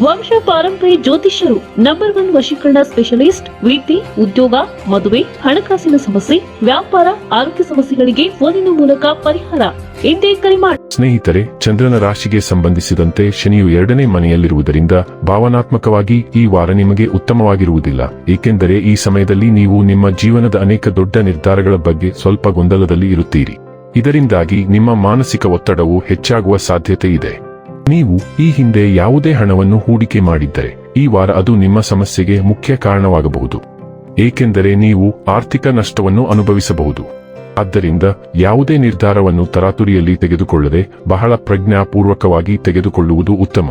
ವಂಶ ಪಾರಂಪರ್ಯ ಜ್ಯೋತಿಷ್ಯರು ನಂಬರ್ ಒನ್ ವಶೀಕರಣ ಸ್ಪೆಷಲಿಸ್ಟ್ ವಿದ್ಯೆ ಉದ್ಯೋಗ, ಮದುವೆ, ಹಣಕಾಸಿನ ಸಮಸ್ಯೆ, ವ್ಯಾಪಾರ, ಆರೋಗ್ಯ ಸಮಸ್ಯೆಗಳಿಗೆ ಫೋನಿನ ಮೂಲಕ ಪರಿಹಾರ. ಹಿಂದೆ ಕರೆ ಮಾಡಿ ಸ್ನೇಹಿತರೆ, ಚಂದ್ರನ ರಾಶಿಗೆ ಸಂಬಂಧಿಸಿದಂತೆ ಶನಿಯು ಎರಡನೇ ಮನೆಯಲ್ಲಿರುವುದರಿಂದ ಭಾವನಾತ್ಮಕವಾಗಿ ಈ ವಾರ ನಿಮಗೆ ಉತ್ತಮವಾಗಿರುವುದಿಲ್ಲ. ಏಕೆಂದರೆ ಈ ಸಮಯದಲ್ಲಿ ನೀವು ನಿಮ್ಮ ಜೀವನದ ಅನೇಕ ದೊಡ್ಡ ನಿರ್ಧಾರಗಳ ಬಗ್ಗೆ ಸ್ವಲ್ಪ ಗೊಂದಲದಲ್ಲಿ ಇರುತ್ತೀರಿ. ಇದರಿಂದಾಗಿ ನಿಮ್ಮ ಮಾನಸಿಕ ಒತ್ತಡವು ಹೆಚ್ಚಾಗುವ ಸಾಧ್ಯತೆ ಇದೆ. ನೀವು ಈ ಹಿಂದೆ ಯಾವುದೇ ಹಣವನ್ನು ಹೂಡಿಕೆ ಮಾಡಿದ್ದರೆ ಈ ವಾರ ಅದು ನಿಮ್ಮ ಸಮಸ್ಯೆಗೆ ಮುಖ್ಯ ಕಾರಣವಾಗಬಹುದು. ಏಕೆಂದರೆ ನೀವು ಆರ್ಥಿಕ ನಷ್ಟವನ್ನು ಅನುಭವಿಸಬಹುದು. ಆದ್ದರಿಂದ ಯಾವುದೇ ನಿರ್ಧಾರವನ್ನು ತರಾತುರಿಯಲ್ಲಿ ತೆಗೆದುಕೊಳ್ಳದೆ ಬಹಳ ಪ್ರಜ್ಞಾಪೂರ್ವಕವಾಗಿ ತೆಗೆದುಕೊಳ್ಳುವುದು ಉತ್ತಮ.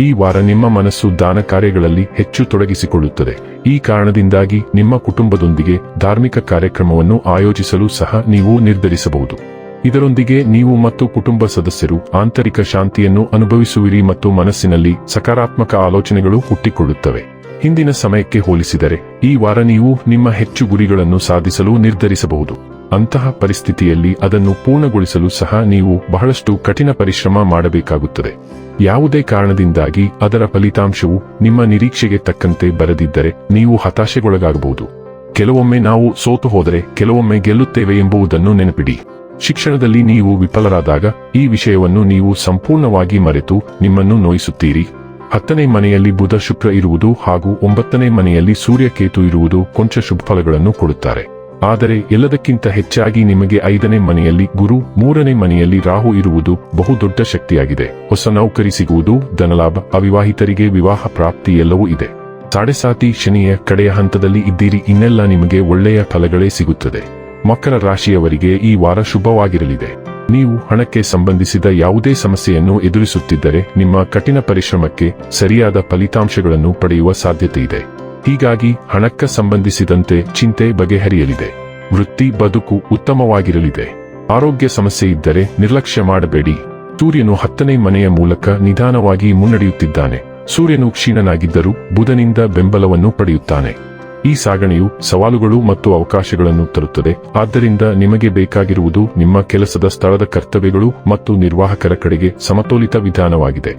ಈ ವಾರ ನಿಮ್ಮ ಮನಸ್ಸು ದಾನ ಕಾರ್ಯಗಳಲ್ಲಿ ಹೆಚ್ಚು ತೊಡಗಿಸಿಕೊಳ್ಳುತ್ತದೆ. ಈ ಕಾರಣದಿಂದಾಗಿ ನಿಮ್ಮ ಕುಟುಂಬದೊಂದಿಗೆ ಧಾರ್ಮಿಕ ಕಾರ್ಯಕ್ರಮವನ್ನು ಆಯೋಜಿಸಲು ಸಹ ನೀವು ನಿರ್ಧರಿಸಬಹುದು. ಇದರೊಂದಿಗೆ ನೀವು ಮತ್ತು ಕುಟುಂಬ ಸದಸ್ಯರು ಆಂತರಿಕ ಶಾಂತಿಯನ್ನು ಅನುಭವಿಸುವಿರಿ ಮತ್ತು ಮನಸ್ಸಿನಲ್ಲಿ ಸಕಾರಾತ್ಮಕ ಆಲೋಚನೆಗಳು ಹುಟ್ಟಿಕೊಳ್ಳುತ್ತವೆ. ಹಿಂದಿನ ಸಮಯಕ್ಕೆ ಹೋಲಿಸಿದರೆ, ಈ ವಾರ ನೀವು ನಿಮ್ಮ ಹೆಚ್ಚು ಗುರಿಗಳನ್ನು ಸಾಧಿಸಲು ನಿರ್ಧರಿಸಬಹುದು. ಅಂತಹ ಪರಿಸ್ಥಿತಿಯಲ್ಲಿ ಅದನ್ನು ಪೂರ್ಣಗೊಳಿಸಲು ಸಹ ನೀವು ಬಹಳಷ್ಟು ಕಠಿಣ ಪರಿಶ್ರಮ ಮಾಡಬೇಕಾಗುತ್ತದೆ. ಯಾವುದೇ ಕಾರಣದಿಂದಾಗಿ ಅದರ ಫಲಿತಾಂಶವು ನಿಮ್ಮ ನಿರೀಕ್ಷೆಗೆ ತಕ್ಕಂತೆ ಬರದಿದ್ದರೆ ನೀವು ಹತಾಶೆಗೊಳಗಾಗಬಹುದು. ಕೆಲವೊಮ್ಮೆ ನಾವು ಸೋತು ಹೋದರೆ ಕೆಲವೊಮ್ಮೆ ಗೆಲ್ಲುತ್ತೇವೆ ಎಂಬುದನ್ನು ನೆನಪಿಡಿ. ಶಿಕ್ಷಣದಲ್ಲಿ ನೀವು ವಿಫಲರಾದಾಗ, ಈ ವಿಷಯವನ್ನು ನೀವು ಸಂಪೂರ್ಣವಾಗಿ ಮರೆತು ನಿಮ್ಮನ್ನು ನೋಯಿಸುತ್ತೀರಿ. ಹತ್ತನೇ ಮನೆಯಲ್ಲಿ ಬುಧ ಶುಕ್ರ ಇರುವುದು ಹಾಗೂ ಒಂಬತ್ತನೇ ಮನೆಯಲ್ಲಿ ಸೂರ್ಯಕೇತು ಇರುವುದು ಕೊಂಚ ಶುಭ ಫಲಗಳನ್ನು ಕೊಡುತ್ತಾರೆ. ಆದರೆ ಎಲ್ಲದಕ್ಕಿಂತ ಹೆಚ್ಚಾಗಿ ನಿಮಗೆ ಐದನೇ ಮನೆಯಲ್ಲಿ ಗುರು, ಮೂರನೇ ಮನೆಯಲ್ಲಿ ರಾಹು ಇರುವುದು ಬಹುದೊಡ್ಡ ಶಕ್ತಿಯಾಗಿದೆ. ಹೊಸ ನೌಕರಿ ಸಿಗುವುದು, ಧನಲಾಭ, ಅವಿವಾಹಿತರಿಗೆ ವಿವಾಹ ಪ್ರಾಪ್ತಿ ಎಲ್ಲವೂ ಇದೆ. ಸಾಡೆಸಾತಿ ಶನಿಯ ಕಡೆಯ ಹಂತದಲ್ಲಿ ಇದ್ದೀರಿ, ಇನ್ನೆಲ್ಲ ನಿಮಗೆ ಒಳ್ಳೆಯ ಫಲಗಳೇ ಸಿಗುತ್ತದೆ. ಮಕರ ರಾಶಿಯವರಿಗೆ ಈ ವಾರ ಶುಭವಾಗಿರಲಿದೆ. ನೀವು ಹಣಕ್ಕೆ ಸಂಬಂಧಿಸಿದ ಯಾವುದೇ ಸಮಸ್ಯೆಯನ್ನು ಎದುರಿಸುತ್ತಿದ್ದರೆ ನಿಮ್ಮ ಕಠಿಣ ಪರಿಶ್ರಮಕ್ಕೆ ಸರಿಯಾದ ಫಲಿತಾಂಶಗಳನ್ನು ಪಡೆಯುವ ಸಾಧ್ಯತೆ ಇದೆ. ಹೀಗಾಗಿ ಹಣಕ್ಕೆ ಸಂಬಂಧಿಸಿದಂತೆ ಚಿಂತೆ ಬಗೆಹರಿಯಲಿದೆ. ವೃತ್ತಿ ಬದುಕು ಉತ್ತಮವಾಗಿರಲಿದೆ. ಆರೋಗ್ಯ ಸಮಸ್ಯೆ ಇದ್ದರೆ ನಿರ್ಲಕ್ಷ್ಯ ಮಾಡಬೇಡಿ. ಸೂರ್ಯನು ಹತ್ತನೇ ಮನೆಯ ಮೂಲಕ ನಿಧಾನವಾಗಿ ಮುನ್ನಡೆಯುತ್ತಿದ್ದಾನೆ. ಸೂರ್ಯನು ಕ್ಷೀಣನಾಗಿದ್ದರೂ ಬುಧನಿಂದ ಬೆಂಬಲವನ್ನು ಪಡೆಯುತ್ತಾನೆ. ಈ ಸಾಗಣೆಯು ಸವಾಲುಗಳು ಮತ್ತು ಅವಕಾಶಗಳನ್ನು ತರುತ್ತದೆ. ಆದ್ದರಿಂದ ನಿಮಗೆ ಬೇಕಾಗಿರುವುದು ನಿಮ್ಮ ಕೆಲಸದ ಸ್ಥಳದ ಕರ್ತವ್ಯಗಳು ಮತ್ತು ನಿರ್ವಾಹಕರ ಕಡೆಗೆ ಸಮತೋಲಿತ ವಿಧಾನವಾಗಿದೆ.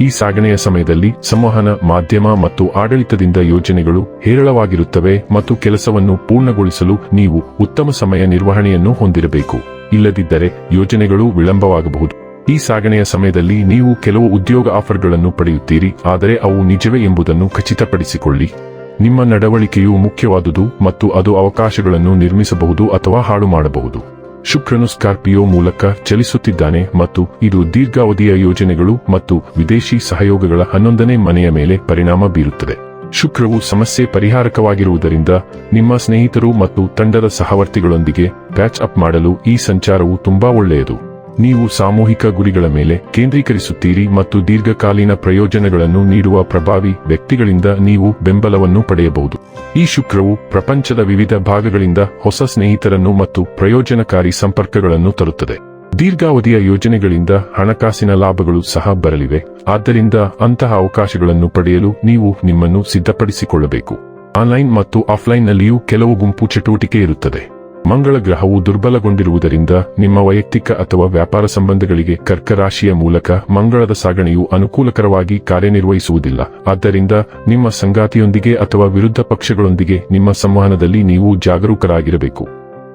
ಈ ಸಾಗಣೆಯ ಸಮಯದಲ್ಲಿ ಸಂವಹನ, ಮಾಧ್ಯಮ ಮತ್ತು ಆಡಳಿತದಿಂದ ಯೋಜನೆಗಳು ಹೇರಳವಾಗಿರುತ್ತವೆ ಮತ್ತು ಕೆಲಸವನ್ನು ಪೂರ್ಣಗೊಳಿಸಲು ನೀವು ಉತ್ತಮ ಸಮಯ ನಿರ್ವಹಣೆಯನ್ನು ಹೊಂದಿರಬೇಕು. ಇಲ್ಲದಿದ್ದರೆ ಯೋಜನೆಗಳು ವಿಳಂಬವಾಗಬಹುದು. ಈ ಸಾಗಣೆಯ ಸಮಯದಲ್ಲಿ ನೀವು ಕೆಲವು ಉದ್ಯೋಗ ಆಫರ್ಗಳನ್ನು ಪಡೆಯುತ್ತೀರಿ, ಆದರೆ ಅವು ನಿಜವೇ ಎಂಬುದನ್ನು ಖಚಿತಪಡಿಸಿಕೊಳ್ಳಿ. ನಿಮ್ಮ ನಡವಳಿಕೆಯು ಮುಖ್ಯವಾದುದು ಮತ್ತು ಅದು ಅವಕಾಶಗಳನ್ನು ನಿರ್ಮಿಸಬಹುದು ಅಥವಾ ಹಾಳು ಮಾಡಬಹುದು ಶುಕ್ರನು ಸ್ಕಾರ್ಪಿಯೋ ಮೂಲಕ ಚಲಿಸುತ್ತಿದ್ದಾನೆ ಮತ್ತು ಇದು ದೀರ್ಘಾವಧಿಯ ಯೋಜನೆಗಳು ಮತ್ತು ವಿದೇಶಿ ಸಹಯೋಗಗಳ ಹನ್ನೊಂದನೇ ಮನೆಯ ಮೇಲೆ ಪರಿಣಾಮ ಬೀರುತ್ತದೆ. ಶುಕ್ರವು ಸಮಸ್ಯೆ ಪರಿಹಾರಕವಾಗಿರುವುದರಿಂದ ನಿಮ್ಮ ಸ್ನೇಹಿತರು ಮತ್ತು ತಂಡದ ಸಹವರ್ತಿಗಳೊಂದಿಗೆ ಪ್ಯಾಚ್ ಅಪ್ ಮಾಡಲು ಈ ಸಂಚಾರವು ತುಂಬಾ ಒಳ್ಳೆಯದು. ನೀವು ಸಾಮೂಹಿಕ ಗುರಿಗಳ ಮೇಲೆ ಕೇಂದ್ರೀಕರಿಸುತ್ತೀರಿ ಮತ್ತು ದೀರ್ಘಕಾಲೀನ ಪ್ರಯೋಜನಗಳನ್ನು ನೀಡುವ ಪ್ರಭಾವಿ ವ್ಯಕ್ತಿಗಳಿಂದ ನೀವು ಬೆಂಬಲವನ್ನು ಪಡೆಯಬಹುದು. ಈ ಶುಕ್ರವು ಪ್ರಪಂಚದ ವಿವಿಧ ಭಾಗಗಳಿಂದ ಹೊಸ ಸ್ನೇಹಿತರನ್ನು ಮತ್ತು ಪ್ರಯೋಜನಕಾರಿ ಸಂಪರ್ಕಗಳನ್ನು ತರುತ್ತದೆ. ದೀರ್ಘಾವಧಿಯ ಯೋಜನೆಗಳಿಂದ ಹಣಕಾಸಿನ ಲಾಭಗಳು ಸಹ ಬರಲಿವೆ. ಆದ್ದರಿಂದ ಅಂತಹ ಅವಕಾಶಗಳನ್ನು ಪಡೆಯಲು ನೀವು ನಿಮ್ಮನ್ನು ಸಿದ್ಧಪಡಿಸಿಕೊಳ್ಳಬೇಕು. ಆನ್ಲೈನ್ ಮತ್ತು ಆಫ್ಲೈನ್ನಲ್ಲಿಯೂ ಕೆಲವು ಗುಂಪು ಚಟುವಟಿಕೆ ಇರುತ್ತದೆ. ಮಂಗಳ ಗ್ರಹವು ದುರ್ಬಲಗೊಂಡಿರುವುದರಿಂದ ನಿಮ್ಮ ವೈಯಕ್ತಿಕ ಅಥವಾ ವ್ಯಾಪಾರ ಸಂಬಂಧಗಳಿಗೆ ಕರ್ಕರಾಶಿಯ ಮೂಲಕ ಮಂಗಳದ ಸಾಗಣೆಯು ಅನುಕೂಲಕರವಾಗಿ ಕಾರ್ಯನಿರ್ವಹಿಸುವುದಿಲ್ಲ. ಆದ್ದರಿಂದ ನಿಮ್ಮ ಸಂಗಾತಿಯೊಂದಿಗೆ ಅಥವಾ ವಿರುದ್ಧ ಪಕ್ಷಗಳೊಂದಿಗೆ ನಿಮ್ಮ ಸಂವಹನದಲ್ಲಿ ನೀವು ಜಾಗರೂಕರಾಗಿರಬೇಕು.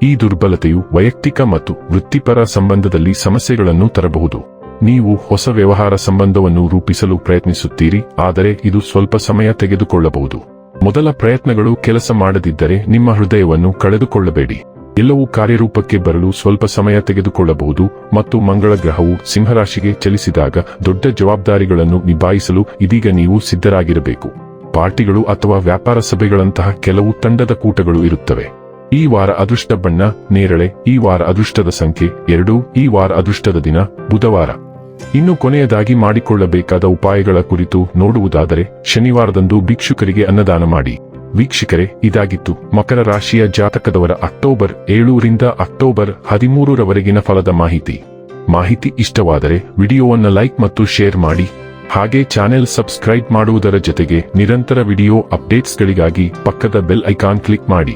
ಈ ದುರ್ಬಲತೆಯು ವೈಯಕ್ತಿಕ ಮತ್ತು ವೃತ್ತಿಪರ ಸಂಬಂಧದಲ್ಲಿ ಸಮಸ್ಯೆಗಳನ್ನು ತರಬಹುದು. ನೀವು ಹೊಸ ವ್ಯವಹಾರ ಸಂಬಂಧವನ್ನು ರೂಪಿಸಲು ಪ್ರಯತ್ನಿಸುತ್ತೀರಿ, ಆದರೆ ಇದು ಸ್ವಲ್ಪ ಸಮಯ ತೆಗೆದುಕೊಳ್ಳಬಹುದು. ಮೊದಲ ಪ್ರಯತ್ನಗಳು ಕೆಲಸ ಮಾಡದಿದ್ದರೆ ನಿಮ್ಮ ಹೃದಯವನ್ನು ಕಳೆದುಕೊಳ್ಳಬೇಡಿ. ಎಲ್ಲವೂ ಕಾರ್ಯರೂಪಕ್ಕೆ ಬರಲು ಸ್ವಲ್ಪ ಸಮಯ ತೆಗೆದುಕೊಳ್ಳಬಹುದು ಮತ್ತು ಮಂಗಳ ಗ್ರಹವು ಸಿಂಹರಾಶಿಗೆ ಚಲಿಸಿದಾಗ ದೊಡ್ಡ ಜವಾಬ್ದಾರಿಗಳನ್ನು ನಿಭಾಯಿಸಲು ಇದೀಗ ನೀವು ಸಿದ್ಧರಾಗಿರಬೇಕು. ಪಾರ್ಟಿಗಳು ಅಥವಾ ವ್ಯಾಪಾರ ಸಭೆಗಳಂತಹ ಕೆಲವು ತಂಡದ ಕೂಟಗಳು ಇರುತ್ತವೆ. ಈ ವಾರ ಅದೃಷ್ಟ ಬಣ್ಣ, ನೇರಳೆ, ಈ ವಾರ ಅದೃಷ್ಟದ ಸಂಖ್ಯೆ ಎರಡು, ಈ ವಾರ ಅದೃಷ್ಟದ ದಿನ, ಬುಧವಾರ. ಇನ್ನು ಕೊನೆಯದಾಗಿ ಮಾಡಿಕೊಳ್ಳಬೇಕಾದ ಉಪಾಯಗಳ ಕುರಿತು ನೋಡುವುದಾದರೆ ಶನಿವಾರದಂದು ಭಿಕ್ಷುಕರಿಗೆ ಅನ್ನದಾನ ಮಾಡಿ. ವೀಕ್ಷಕರೇ, ಇದಾಗಿತ್ತು ಮಕರ ರಾಶಿಯ ಜಾತಕದವರ ಅಕ್ಟೋಬರ್ ಏಳೂರಿಂದ ಅಕ್ಟೋಬರ್ ಹದಿಮೂರರವರೆಗಿನ ಫಲದ ಮಾಹಿತಿ. ಮಾಹಿತಿ ಇಷ್ಟವಾದರೆ ವಿಡಿಯೋವನ್ನು ಲೈಕ್ ಮತ್ತು ಶೇರ್ ಮಾಡಿ. ಹಾಗೆ ಚಾನೆಲ್ ಸಬ್ಸ್ಕ್ರೈಬ್ ಮಾಡುವುದರ ಜೊತೆಗೆ ನಿರಂತರ ವಿಡಿಯೋ ಅಪ್ಡೇಟ್ಸ್ಗಳಿಗಾಗಿ ಪಕ್ಕದ ಬೆಲ್ ಐಕಾನ್ ಕ್ಲಿಕ್ ಮಾಡಿ.